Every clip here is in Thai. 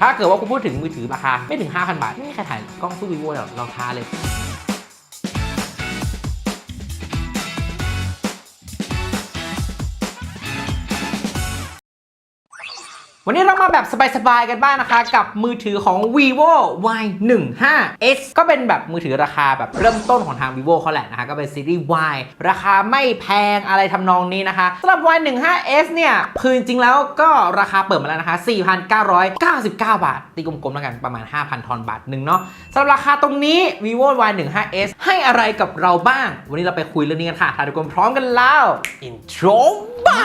ถ้าเกิดว่าคุณพูดถึงมือถือราคาไม่ถึง 5,000 บาท ไม่มีใครถ่ายกล้องสู้ vivo หรอกลองท้าเลย วันนี้เรามาแบบสบายๆกันบ้างนะคะ กับมือถือของ vivo y 1 5 s ก็เป็นแบบมือถือราคาแบบเริ่มต้นของทาง vivo เขาแหละนะคะ ก็เป็นซีรีส์ y ราคาไม่แพงอะไรทำนองนี้นะคะสำหรับ y 1 5 s เนี่ยพื้นจริงแล้วก็ราคาเปิดมาแล้วนะคะ 4,999 บาท ตีกลมๆแล้วกันประมาณ 5,000 ทอนบาทหนึ่งเนาะสำหรับราคาตรงนี้ vivo y 1 5 s ให้อะไรกับเราบ้าง วันนี้เราไปคุยเรื่องนี้กันค่ะทุกคนพร้อมกันแล้ว intro รบ้า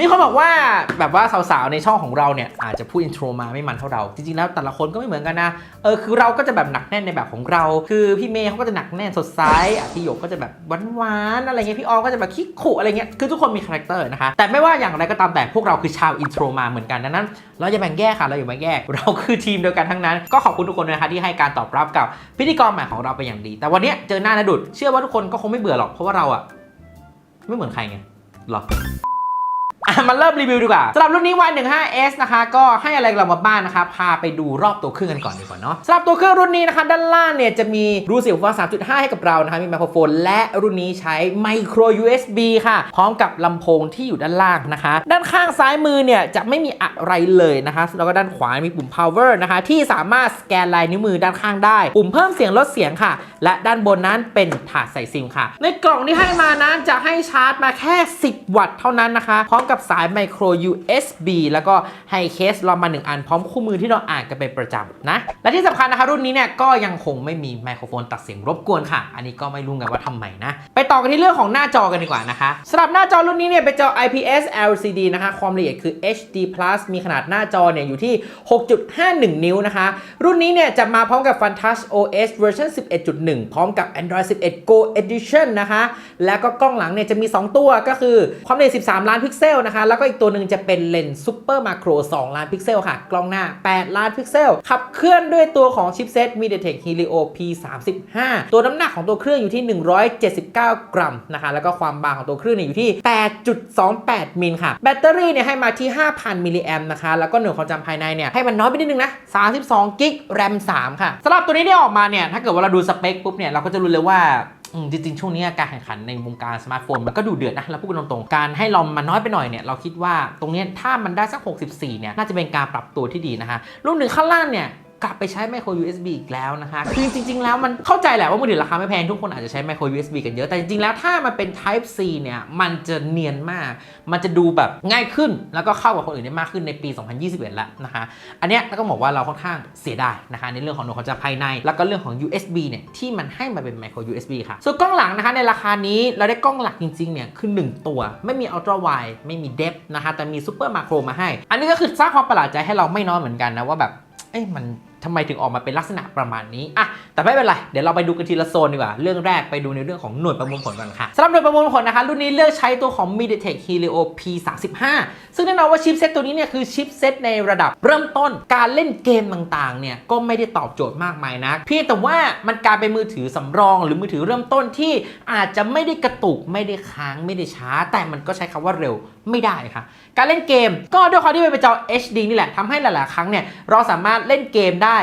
มีคนบอกว่าแบบว่าสาวๆในช่องของเราเนี่ยอาจจะพูดอินโทรมาไม่มันเท่าเรา จริงๆแล้วแต่ละคนก็ไม่เหมือนกันนะเออคือเราก็จะแบบหนักแน่นในแบบของเรา คือพี่เมย์เขาก็จะหนักแน่นสดใสพี่หยกก็จะแบบหวานๆอะไรเงี้ยพี่ออก็จะแบบคิกขู่อะไรเงี้ยคือทุกคนมีคาแรคเตอร์นะคะแต่ไม่ว่าอย่างไรก็ตามแต่พวกเราคือชาวอินโทรมาเหมือนกันดังนั้น เราอย่าแบ่งแยกค่ะเราอย่าแบ่งแยกเราคือทีมเดียวกันทั้งนั้น ก็ขอบคุณทุกคนนะคะที่ให้การตอบรับกับพิธีกรใหม่ของเราเป็นอย่างดี แต่วันนี้เจอหน้านาดุดเชื่อว่าทุกคนก็คงไม่เบื่อหรอกเพราะว่าเราอะไม่เหมือนใครไงหรอ อะมาเริ่มรีวิวดีกว่าสำหรับรุ่นนี้ Y 1 5 S นะคะก็ให้อะไรเรามาบ้างนะคะพาไปดูรอบตัวเครื่องกันก่อนดีกว่าเนาะสำหรับตัวเครื่องรุ่นนี้นะคะ ด้านล่างเนี่ยจะมีรูเสียงไฟฟ้า3.5 ให้กับเรานะคะมีไมโครโฟน และรุ่นนี้ใช้ไมโคร USB ค่ะ พร้อมกับลำโพงที่อยู่ด้านล่างนะคะ ด้านข้างซ้ายมือเนี่ยจะไม่มีอะไรเลยนะคะ แล้วก็ด้านขวามีปุ่ม power นะคะ ที่สามารถสแกนลายนิ้วมือด้านข้างได้ ปุ่มเพิ่มเสียงลดเสียงค่ะ และด้านบนนั้นเป็นถาดใส่ซิมค่ะ ในกล่องที่ให้มานั้นจะให้ชาร์จมาแค่ 10 วัตต์เท่านั้นนะคะ พร้อมกับสายไมโคร USB แล้วก็ให้เคสรอมมา 1 อันพร้อมคู่มือที่เราอ่านกันเป็นประจำนะ และที่สำคัญนะคะรุ่นนี้เนี่ยก็ยังคงไม่มีไมโครโฟนตัดเสียงรบกวนค่ะ อันนี้ก็ไม่รู้ไงว่าทำไมนะ ไปต่อกันที่เรื่องของหน้าจอกันดีกว่านะคะสำหรับหน้าจอรุ่นนี้เนี่ยเป็นจอ IPS LCD นะคะความละเอียดคือ HD+ มีขนาดหน้าจอเนี่ยอยู่ที่ 6.51 นิ้วนะคะรุ่นนี้เนี่ยจะมาพร้อมกับ Fantouch OS เวอร์ชัน11.1 พร้อมกับ Android 11 Go Edition นะคะแล้วก็กล้องหลังเนี่ยจะมี 2 ตัวก็คือความละเอียด 13 ล้านพิกเซลนะคะ แล้วก็อีกตัวหนึ่งจะเป็นเลนส์ซูเปอร์มาโคร2ล้านพิกเซลค่ะ กล้องหน้า 8 ล้านพิกเซล ขับเคลื่อนด้วยตัวของชิปเซต MediaTek Helio P35 ตัวน้ำหนักของตัวเครื่องอยู่ที่ 179 กรัมนะคะแล้วก็ความบางของตัวเครื่องเนี่ยอยู่ที่ 8.28 มิลค่ะ แบตเตอรี่เนี่ยให้มาที่ 5,000 มิลลิแอมนะคะ แล้วก็หน่วยความจำภายในเนี่ยให้มันน้อยไปนิดนึงนะ 32 กิกแรม 3 ค่ะสำหรับตัวนี้ที่ออกมาเนี่ยถ้าเกิดว่าเราดูสเปคปุ๊บเนี่ยเราก็จะรู้เลยว่าจริงๆ ช่วงนี้การแข่งขันในวงการสมาร์ทโฟนมันก็ดูเดือดนะเราพูดกันตรงๆ การให้ลอมมันน้อยไปหน่อยเนี่ยเราคิดว่าตรงนี้ถ้ามันได้สัก 64 เนี่ย น่าจะเป็นการปรับตัวที่ดีนะคะรวมถึงข้างล่างเนี่ย กลับไปใช้ไมโคร USB อีกแล้วนะคะคือจริง ๆ แล้วมันเข้าใจแหละว่ามือถือราคาไม่แพงทุกคนอาจจะใช้ไมโคร USB กันเยอะแต่จริง ๆ แล้วถ้ามันเป็น Type C เนี่ยมันจะเนียนมาก มันจะดูแบบง่ายขึ้น แล้วก็เข้ากับคนอื่นได้มากขึ้นในปี 2021 แล้วนะคะ อันเนี้ยก็ต้องบอกว่าเราค่อนข้างเสียดายนะคะในเรื่องของหน่วยความจำภายใน แล้วก็เรื่องของ USB เนี่ยที่มันให้มาเป็นไมโคร USB ค่ะส่วนกล้องหลังนะคะในราคานี้เราได้กล้องหลักจริงๆเนี่ยคือ 1 ตัว ไม่มี Ultra Wide ไม่มี Depth นะคะแต่มี Super Macro มาให้ อันนี้ก็คือสร้างความประหลาดใจให้เราไม่น้อยเหมือนกันนะว่าแบบเอ้ยมัน ทำไมถึงออกมาเป็นลักษณะประมาณนี้อะแต่ไม่เป็นไร เดี๋ยวเราไปดูกันทีละโซนดีกว่า เรื่องแรกไปดูในเรื่องของหน่วยประมวลผลกันค่ะสำหรับหน่วยประมวลผลนะคะ รุ่นนี้เลือกใช้ตัวของ MediaTek Helio P35 ซึ่งแน่นอนว่าชิปเซตตัวนี้เนี่ยคือชิปเซตในระดับเริ่มต้นการเล่นเกมต่างๆเนี่ยก็ไม่ได้ตอบโจทย์มากมายนักเพียงแต่ว่ามันกลายเป็นมือถือสำรอง หรือมือถือเริ่มต้นที่อาจจะไม่ได้กระตุกไม่ได้ค้างไม่ได้ช้า แต่มันก็ใช้คำว่าเร็ว ไม่ได้ค่ะ การเล่นเกมก็ด้วยความที่มันเป็นจอ HD นี่แหละทำให้หลาย ๆ ครั้งเนี่ยเราสามารถเล่นเกมได้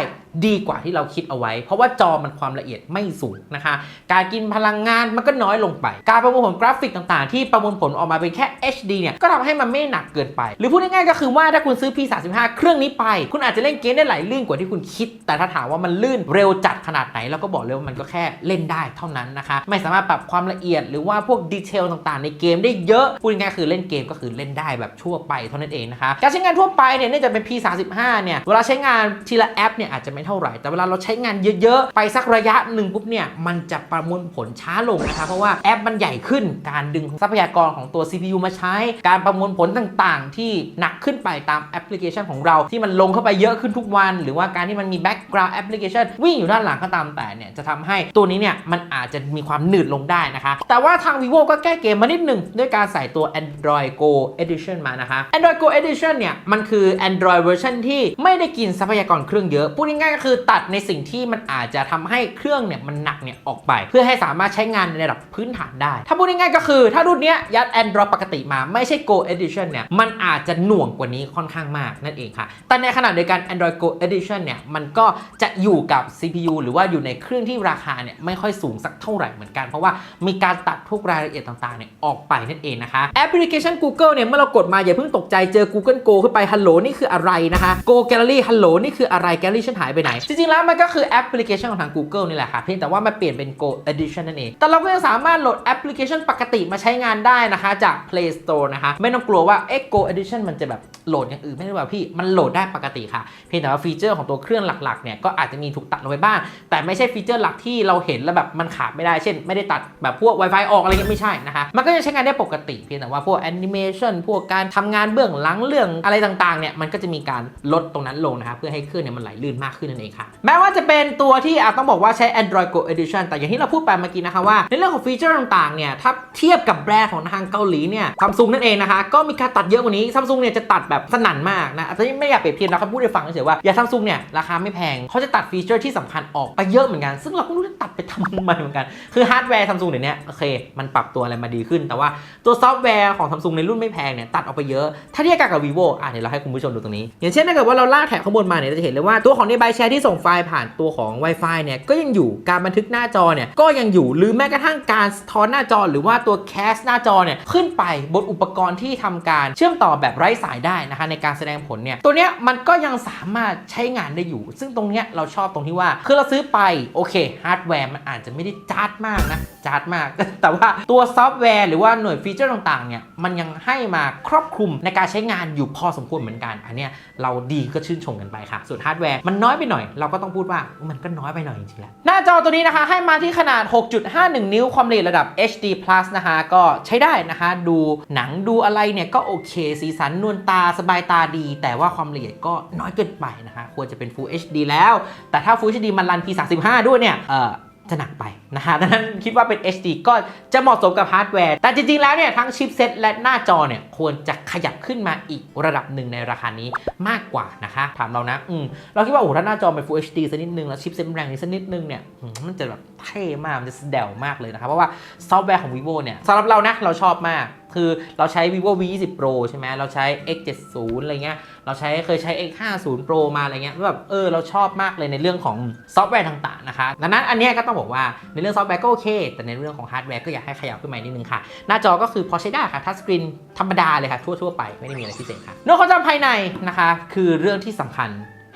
ดีกว่าที่เราคิดเอาไว้ เพราะว่าจอมันความละเอียดไม่สูงนะคะ การกินพลังงานมันก็น้อยลงไป การประมวลผลกราฟิกต่างๆ ที่ประมวลผลออกมาเป็นแค่ HD เนี่ยก็ทำให้มันไม่หนักเกินไป หรือพูดง่ายๆก็คือว่าถ้าคุณซื้อ P35 เครื่องนี้ไป คุณอาจจะเล่นเกมได้ไหลลื่นกว่าที่คุณคิด แต่ถ้าถามว่ามันลื่นเร็วจัดขนาดไหนเราก็บอกเลยว่ามันก็แค่เล่นได้เท่านั้นนะคะไม่สามารถปรับความละเอียดหรือว่าพวกดีเทลต่างๆ ในเกมได้เยอะพูดง่ายๆคือเล่นเกมก็คือเล่นได้แบบทั่วไปเท่านั้นเองนะคะการใช้งานทั่วไปเนี่ยเนื่องจากเป็น P35 เนี่ยเวลาใช้งานทีละแอปเนี่ยอาจจะไม่เท่าไหร่ แต่เวลาเราใช้งานเยอะๆ ไปสักระยะหนึ่งปุ๊บเนี่ย มันจะประมวลผลช้าลงนะคะเพราะว่าแอปมันใหญ่ขึ้น การดึงทรัพยากรของตัว CPU มาใช้ การประมวลผลต่างๆ ที่หนักขึ้นไปตามแอปพลิเคชันของเราที่มันลงเข้าไปเยอะขึ้นทุกวัน หรือว่าการที่มันมีแบ็กกราวด์แอปพลิเคชันวิ่งอยู่ด้านหลังก็ตามแต่เนี่ยจะทำให้ตัวนี้เนี่ยมันอาจจะมีความหนืดลงได้นะคะแต่ว่าทาง vivo ก็แก้เกมมานิดหนึ่งด้วยการใส่ตัว Android Go Edition มานะคะ Android Go Edition เนี่ยมันคือ Android เวอร์ชันที่ไม่ได้กินทรัพยากรเครื่องเยอะพูดง่ายก็คือตัดในสิ่งที่มันอาจจะทำให้เครื่องเนี่ยมันหนักเนี่ยออกไป เพื่อให้สามารถใช้งานในระดับพื้นฐานได้ ถ้าพูดง่ายๆก็คือ ถ้ารุ่นเนี้ยยัด Android ปกติมาไม่ใช่ Go Edition เนี่ยมันอาจจะหน่วงกว่านี้ค่อนข้างมากนั่นเองค่ะ แต่ในขณะเดียวกัน Android Go Edition เนี่ยมันก็จะอยู่กับ CPU หรือว่าอยู่ในเครื่องที่ราคาเนี่ยไม่ค่อยสูงสักเท่าไหร่เหมือนกัน เพราะว่ามีการตัดทุกรายละเอียดต่างๆเนี่ยออกไปนั่นเองนะคะแอปพลิเคชัน Google เนี่ยเมื่อเรากดมาอย่าเพิ่งตกใจเจอ Google Go ขึ้นไปฮัลโหลนี่คืออะไรนะคะ Go Gallery ฮัลโหลนี่คืออะไร Gallery ฉันหายไปไหน จริงๆแล้วมันก็คือแอปพลิเคชันของทาง Google นี่แหละค่ะเพียงแต่ว่ามันเปลี่ยนเป็น Go Edition นั่นเอง แต่เราก็ยังสามารถโหลดแอปพลิเคชันปกติมาใช้งานได้นะคะ จาก Play Store นะคะ ไม่ต้องกลัวว่าเอ๊ะ Go Edition มันจะแบบโหลดอย่างอื่นไม่ได้แบบพี่มันโหลดได้ปกติค่ะ เพียงแต่ว่าฟีเจอร์ของตัวเครื่องหลักๆเนี่ยก็อาจจะมีถูกตัดลงไปบ้าง แต่ไม่ใช่ฟีเจอร์หลักที่เราเห็นแล้วแบบมันขาดไม่ได้เช่น ไม่ได้ตัดแบบพวก Wi-Fi ออกอะไรเงี้ยไม่ใช่นะคะมันก็จะใช้งานได้ปกติเพียงแต่ว่าพวกแอนิเมชันพวกการทำงานเบื้องหลังเรื่องอะไรต่างๆเนี่ยมันก็จะมีการลดตรงนั้นลงนะคะเพื่อให้เครื่องเนี่ยมันไหลลื่นมากขึ้นนั่นเองค่ะ แม้ว่าจะเป็นตัวที่อาจต้องบอกว่าใช้ Android Go Edition แต่อย่างที่เราพูดไปเมื่อกี้นะคะว่า ในเรื่องของฟีเจอร์ต่างๆเนี่ยถ้าเทียบกับแบรนด์ของทางเกาหลีเนี่ยซัมซุงนั่นเองนะคะ ก็มีการตัดเยอะกว่านี้ซัมซุงเนี่ยจะตัดแบบสนั่นมากนะอาจจะไม่อยากเปรียบเทียบนะเขาพูดให้ฟังเฉยๆว่า อย่าซัมซุงเนี่ยราคาไม่แพงเขาจะตัดฟีเจอร์ที่สำคัญออกไปเยอะเหมือนกัน ซึ่งเราก็ไม่รู้จะตัดไปทำไมเหมือนกันคือฮาร์ดแวร์ซัมซุงเดี๋ยวนี้โอเค มันปรับตัวอะไรมาดีขึ้น แต่ว่าตัวซอฟต์แวร์ของซัมซุงในรุ่นไม่แพงเนี่ยตัดออกไปเยอะถ้าเทียบกันกับ vivo อะเดี๋ยวเราให้คุณผู้ชมดูตรงนี้ อย่างเช่นถ้าเกิดว่าเราลากแถบข้างบนมาเนี่ยเราจะเห็นเลยว่าตัวของ device ที่ส่งไฟล์ผ่านตัวของ Wi-Fi เนี่ยก็ยังอยู่การบันทึกหน้าจอเนี่ยก็ยังอยู่หรือแม้กระทั่งการสะท้อนหน้าจอ หรือว่าตัวแคสหน้าจอเนี่ยขึ้นไปบนอุปกรณ์ที่ทำการเชื่อมต่อแบบไร้สายได้นะคะในการแสดงผลเนี่ยตัวเนี้ยมันก็ยังสามารถใช้งานได้อยู่ ซึ่งตรงเนี้ยเราชอบตรงที่ว่าคือเราซื้อไปโอเคฮาร์ดแวร์มันอาจจะไม่ได้จ้าดมากนะจ้าดมาก แต่ว่าตัวซอฟต์แวร์หรือว่าหน่วยฟีเจอร์ต่างๆเนี่ยมันยังให้มาครอบคลุมในการใช้งานอยู่พอสมควรเหมือนกัน อันเนี้ยเราดีก็ชื่นชมกันไปค่ะส่วนฮาร์ดแวร์มันน้อยไปหน่อย เราก็ต้องพูดว่ามันก็น้อยไปหน่อยจริงๆแหละหน้าจอตัวนี้นะคะให้มาที่ขนาด 6.51 นิ้วความละเอียดระดับ HD Plus นะคะก็ใช้ได้นะคะ ดูหนังดูอะไรเนี่ยก็โอเค สีสันนวลตาสบายตาดี แต่ว่าความละเอียดก็น้อยเกินไปนะคะควรจะเป็น Full HD แล้ว แต่ถ้า Full HD มันรัน P35 ด้วยเนี่ยเออ จะหนักไปนะฮะดังนั้นคิดว่าเป็น HD ก็จะเหมาะสมกับฮาร์ดแวร์ แต่จริง ๆ แล้วเนี่ยทั้งชิปเซ็ตและหน้าจอเนี่ยควรจะขยับขึ้นมาอีกระดับหนึ่งในราคานี้มากกว่านะคะถามเรานะอืมเราคิดว่าโอ้ถ้าหน้าจอเป็น Full HD สักนิดนึง แล้วชิปเซ็ตแรงนี้สักนิดนึงเนี่ยมันจะแบบเท่มาก มันจะแดวมากเลยนะครับ เพราะว่าซอฟต์แวร์ของ vivo เนี่ยสำหรับเรานะเราชอบมาก คือเราใช้ vivo v 2 0 pro ใช่ไหมเราใช้ x 7 0อะไรเงี้ย เราใช้เคยใช้ x 5 0 pro มาอะไรเงี้ยแบบเออเราชอบมากเลยในเรื่องของซอฟต์แวร์ต่างๆนะคะดังนั้นอันนี้ก็ต้องบอกว่าในเรื่องซอฟต์แวร์ก็โอเค แต่ในเรื่องของฮาร์ดแวร์ก็อยากให้ขยับขึ้นมานิดนึงค่ะ หน้าจอก็คือพอใช้ได้ค่ะทัชสกรีนธรรมดาเลยค่ะทั่วๆไปไม่ได้มีอะไรพิเศษค่ะนอกจากภายในนะคะ คือเรื่องที่สำคัญ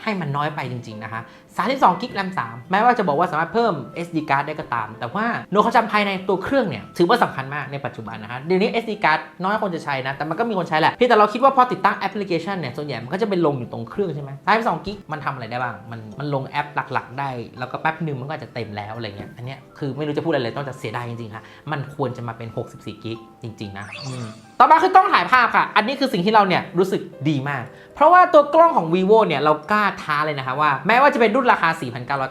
ให้มันน้อยไปจริง ๆ นะคะ32กิกแรม3แม้ว่าจะบอกว่าสามารถเพิ่ม SD card ได้ก็ตาม แต่ว่าโน้ตความจำภายในตัวเครื่องเนี่ย ถือว่าสำคัญมากในปัจจุบันนะคะเดี๋ยวนี้ SD card น้อยคนจะใช้นะ แต่มันก็มีคนใช้แหละเพียงแต่เราคิดว่าพอติดตั้งแอปพลิเคชันเนี่ย ส่วนใหญ่มันก็จะเป็นลงอยู่ตรงเครื่องใช่ไหม32กิกมันทำอะไรได้บ้าง มันมันลงแอปหลัก ๆ ได้ แล้วก็แป๊บหนึ่งมันก็อาจจะเต็มแล้วอะไรเงี้ยอันเนี้ยคือไม่รู้จะพูดอะไรเลยต้องจะเสียดายจริงๆค่ะมันควรจะมาเป็น 64กิกจริง ๆ นะอืมต่อมาคือต้องถ่ายภาพค่ะ อันนี้คือสิ่งที่เราเนี่ยรู้สึกดีมาก เพราะว่าตัวกล้องของ vivo เนี่ยเรากล้าท้าเลยนะคะว่าแม้ว่าจะเป็นรุ่นราคา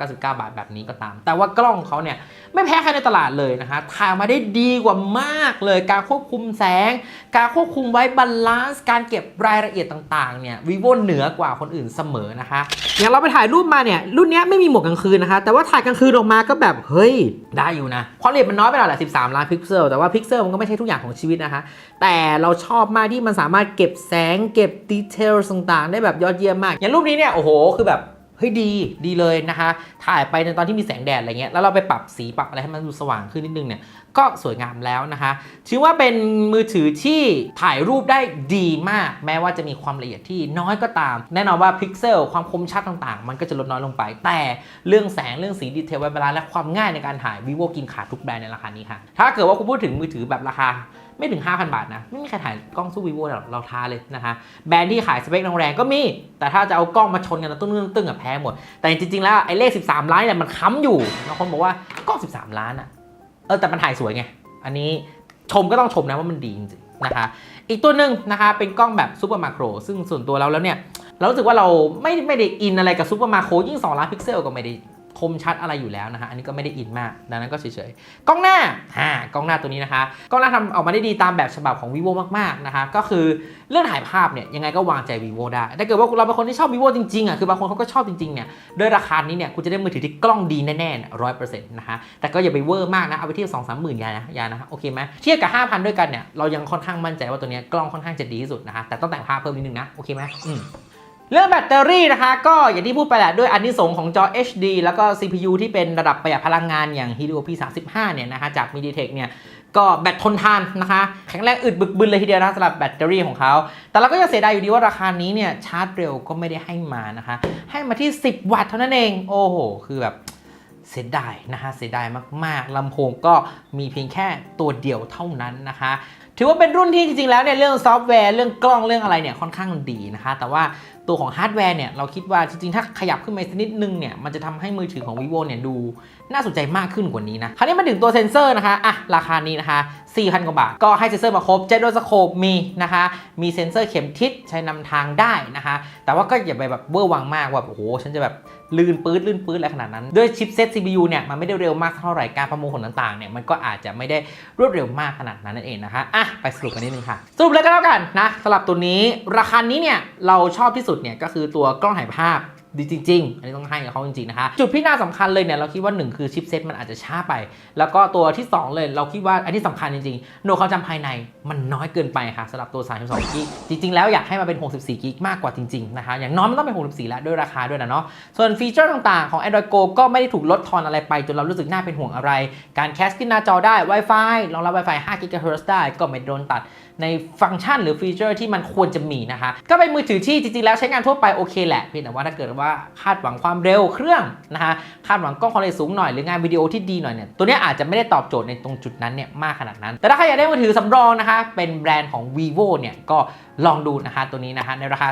4,999 บาทแบบนี้ก็ตาม แต่ว่ากล้องเขาเนี่ยไม่แพ้ใครในตลาดเลยนะคะถ่ายมาได้ดีกว่ามากเลย การควบคุมแสง การควบคุมไว้บาลานซ์ การเก็บรายละเอียดต่างๆ เนี่ย vivo เหนือกว่าคนอื่นเสมอนะคะ อย่างเราไปถ่ายรูปมาเนี่ยรุ่นนี้ไม่มีหมวกกลางคืนนะคะ แต่ว่าถ่ายกลางคืนออกมาก็แบบเฮ้ยได้อยู่นะความละเอียดมันน้อยไปหน่อยแหละ 13 ล้านพิกเซล แต่ว่าพิกเซลมันก็ไม่ใช่ทุกอย่างของชีวิตนะคะแต่แต่เราชอบมากที่มันสามารถเก็บแสงเก็บดีเทลต่างๆ ได้แบบยอดเยี่ยมมาก อย่างรูปนี้เนี่ยโอ้โหคือแบบเฮ้ยดีดีเลยนะคะ ถ่ายไปในตอนที่มีแสงแดดอะไรเงี้ยแล้วเราไปปรับสีปรับอะไรให้มันดูสว่างขึ้นนิดนึงเนี่ยก็สวยงามแล้วนะคะถือว่าเป็นมือถือที่ถ่ายรูปได้ดีมาก แม้ว่าจะมีความละเอียดที่น้อยก็ตาม แน่นอนว่าพิกเซลความคมชัดต่างๆ มันก็จะลดน้อยลงไป แต่เรื่องแสงเรื่องสีดีเทลไวลาและความง่ายในการถ่าย vivo กินขาดทุกแบรนด์ในราคานี้ค่ะถ้าเกิดว่าคุณพูดถึงมือถือแบบราคา ไม่ถึง 5,000 บาทนะ ไม่มีใครถ่ายกล้องสู้ vivo หรอกเราท้าเลยนะคะ แบรนด์ที่ขายสเปคแรงๆก็มี แต่ถ้าจะเอากล้องมาชนกันตึ้งตึ้งๆอะแพ้หมด แต่จริงๆ แล้วไอ้เลข 13 ล้านเนี่ยมันค้ำอยู่บางคนบอกว่ากล้อง 13 ล้านอะเออแต่มันถ่ายสวยไง อันนี้ชมก็ต้องชมนะว่ามันดีจริงๆนะคะ อีกตัวหนึ่งนะคะเป็นกล้องแบบซูเปอร์มาโครซึ่งส่วนตัวเราแล้วเนี่ยเรารู้สึกว่าเราไม่ไม่ได้อินอะไรกับซูเปอร์มาโครยิ่ง2ล้านพิกเซลก็ไม่ได้ คมชัดอะไรอยู่แล้วนะฮะอันนี้ก็ไม่ได้อินมาก ดังนั้นก็เฉยๆกล้องหน้าอ่ากล้องหน้าตัวนี้นะคะกล้องหน้าทำออกมาได้ดีตามแบบฉบับของ vivo มากๆนะคะก็คือเรื่องถ่ายภาพเนี่ยยังไงก็วางใจ vivo ได้ถ้าเกิดว่าเราเป็นคนที่ชอบ vivo จริงๆอะคือบางคนเขาก็ชอบจริงๆเนี่ยด้วยราคานี้เนี่ยคุณจะได้มือถือที่กล้องดีแน่ๆร้อยเปอร์เซ็นต์นะคะแต่ก็อย่าไปเวอร์มากนะเอาไปเทียบสองสามหมื่นยานะยานะโอเคไหมเทียบกับ5,000ด้วยกันเนี่ยเรายังค่อนข้างมั่นใจว่าตัวเนี้ยกล้องค่อนข้างจะดีที่สุดนะคะแต่ต้องแต่งภาพเพิ่มนิดนึงนะโอเคไหมอืม เรื่องแบตเตอรี่นะคะ ก็อย่างที่พูดไปแหละด้วยอันที่สงของจอ HD แล้วก็ CPU ที่เป็นระดับประหยัดพลังงานอย่าง Helio P35 เนี่ยนะคะจาก MediaTek เนี่ยก็แบตทนทานนะคะ แข็งแรงอึดบึกบึนเลยทีเดียวนะสำหรับแบตเตอรี่ของเขา แต่เราก็ยังเสียดายอยู่ดีว่าราคานี้เนี่ยชาร์จเร็วก็ไม่ได้ให้มานะคะ ให้มาที่ 10 วัตต์เท่านั้นเอง โอ้โห คือแบบเสียดายนะคะเสียดายมากๆลำโพงก็มีเพียงแค่ตัวเดียวเท่านั้นนะคะถือว่าเป็นรุ่นที่จริงๆแล้วเนี่ยเรื่องซอฟต์แวร์เรื่องกล้องเรื่องอะไรเนี่ยค่อนข้างดีนะคะ แต่ว่า ตัวของฮาร์ดแวร์เนี่ยเราคิดว่าจริงๆ ถ้าขยับขึ้นมาสักนิดนึงเนี่ยมันจะทำให้มือถือของ vivo เนี่ยดูน่าสนใจมากขึ้นกว่านี้นะ คราวนี้มาถึงตัวเซ็นเซอร์นะคะอะราคานี้นะคะ 4,000 กว่าบาท ก็ให้เซ็นเซอร์มาครบเจโดสโคปมีนะคะ มีเซ็นเซอร์เข็มทิศใช้นำทางได้นะคะ แต่ว่าก็อย่าไปแบบเวอร์วังมากว่าโอ้โหฉันจะแบบลื่นปื๊ดลื่นปื๊ดอะไรขนาดนั้น ด้วยชิปเซต CPU เนี่ยมันไม่ได้เร็วมากเท่าไหร่การประมวลผลต่างๆเนี่ยมันก็อาจจะไม่ได้รวดเร็วมากขนาดนั้นนั่นเองนะคะอะไปสรุปกันนิดนึงค่ะสรุปเลยก็แล้วกันนะสำหรับตัวนี้ราคานี้เนี่ยเราชอบที่สุดเนี่ยก็คือตัวกล้องถ่ายภาพ ดีจริง ๆ อันนี้ต้องให้กับเขาจริงๆนะคะจุดที่น่าสำคัญเลยเนี่ยเราคิดว่า 1 คือชิปเซตมันอาจจะช้าไป แล้วก็ตัวที่ 2 เลยเราคิดว่าอันที่สำคัญจริงๆโหนดความจำภายในมันน้อยเกินไปค่ะสำหรับตัว 32กิกจริง ๆ แล้วอยากให้มาเป็น 64กิกมากกว่าจริงๆนะคะอย่างน้อยมันต้องเป็น 64 แล้วด้วยราคาด้วยนะเนาะส่วนฟีเจอร์ต่างๆของ Android Go ก็ไม่ได้ถูกลดทอนอะไรไป จนเรารู้สึกน่าเป็นห่วงอะไร การแคสขึ้นหน้าจอได้ Wi-Fi รองรับ Wi-Fi 5 GHz ได้ก็ไม่โดนตัดในฟังก์ชันหรือฟีเจอร์ที่มันควรจะมีนะคะก็เป็นมือถือที่จริงๆแล้วใช้งานทั่วไปโอเคแหละเพียงแต่ว่าถ้าเกิดว่าคาดหวังความเร็วเครื่องนะคะคาดหวังกล้องความเร็วสูงหน่อยหรืองานวิดีโอที่ดีหน่อยเนี่ยตัวนี้อาจจะไม่ได้ตอบโจทย์ในตรงจุดนั้นเนี่ยมากขนาดนั้น แต่ถ้าใครอยากได้มือถือสำรองนะคะเป็นแบรนด์ของ vivo เนี่ยก็ลองดูนะคะตัวนี้นะคะในราคา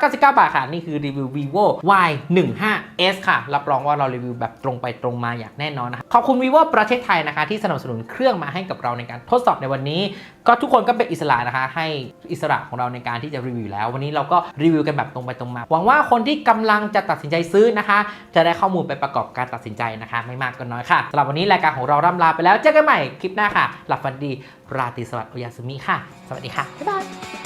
4,999 บาทค่ะ นี่คือรีวิว vivo y 1 5 s ค่ะ รับรองว่าเรารีวิวแบบตรงไปตรงมาอย่างแน่นอนนะคะขอบคุณ vivo ประเทศไทยนะคะ ที่สนับสนุนเครื่องมาให้กับเราในการทดสอบในวันนี้ ก็ทุกคนก็เป็นอิสระนะคะ ให้อิสระของเราในการที่จะรีวิวแล้ว วันนี้เราก็รีวิวกันแบบตรงไปตรงมา หวังว่าคนที่กำลังจะตัดสินใจซื้อนะคะ จะได้ข้อมูลไปประกอบการตัดสินใจนะคะ ไม่มากก็น้อยค่ะสำหรับวันนี้รายการของเราร่ำลาไปแล้วเจอกันใหม่คลิปหน้าค่ะ หลับฝันดีราตรีสวัสดิ์โอยาสุมิค่ะ สวัสดีค่ะบ๊ายบาย